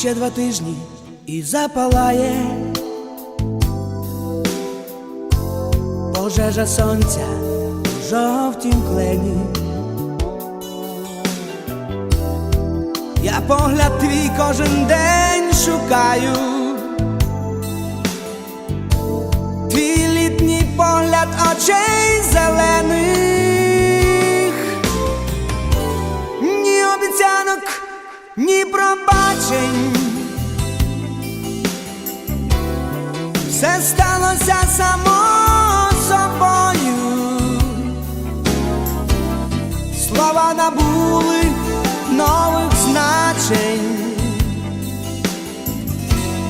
Ще два тижні і запалає пожежа сонця у жовтім клені. Я погляд твій кожен день шукаю. Твій літній погляд очей зелених, ні обіцянок, ні пробачень. Все сталося само собою. Слова набули нових значень.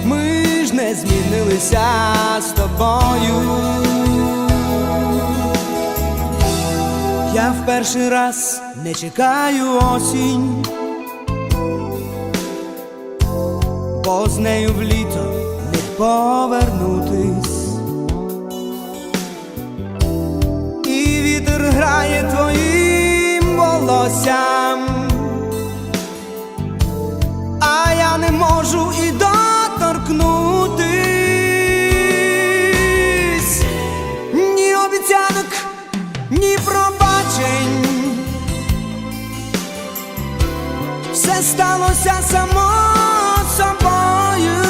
Ми ж не змінилися з тобою. Я в перший раз не чекаю осінь, бо з нею в літо не повернутись. Вітер грає твоїм волоссям, а я не можу і доторкнутись ні обіцянок, ні пробачень. Все сталося само собою.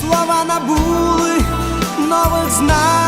Слова набули нових значень.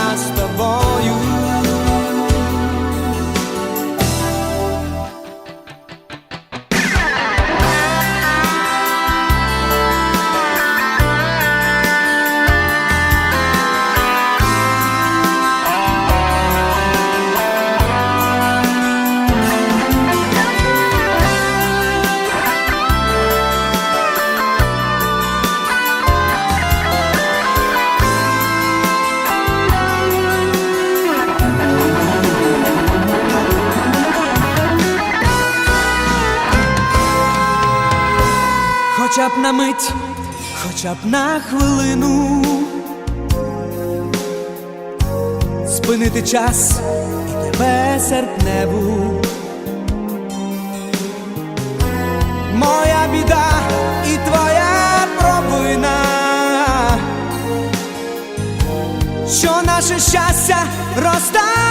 Хоча б на мить, хоча б на хвилину. Спинити час і тебе серпневу. Моя біда і твоя провина, що наше щастя розтало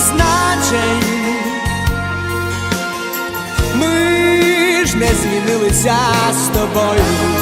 нових значень. Ми ж не змінилися з тобою.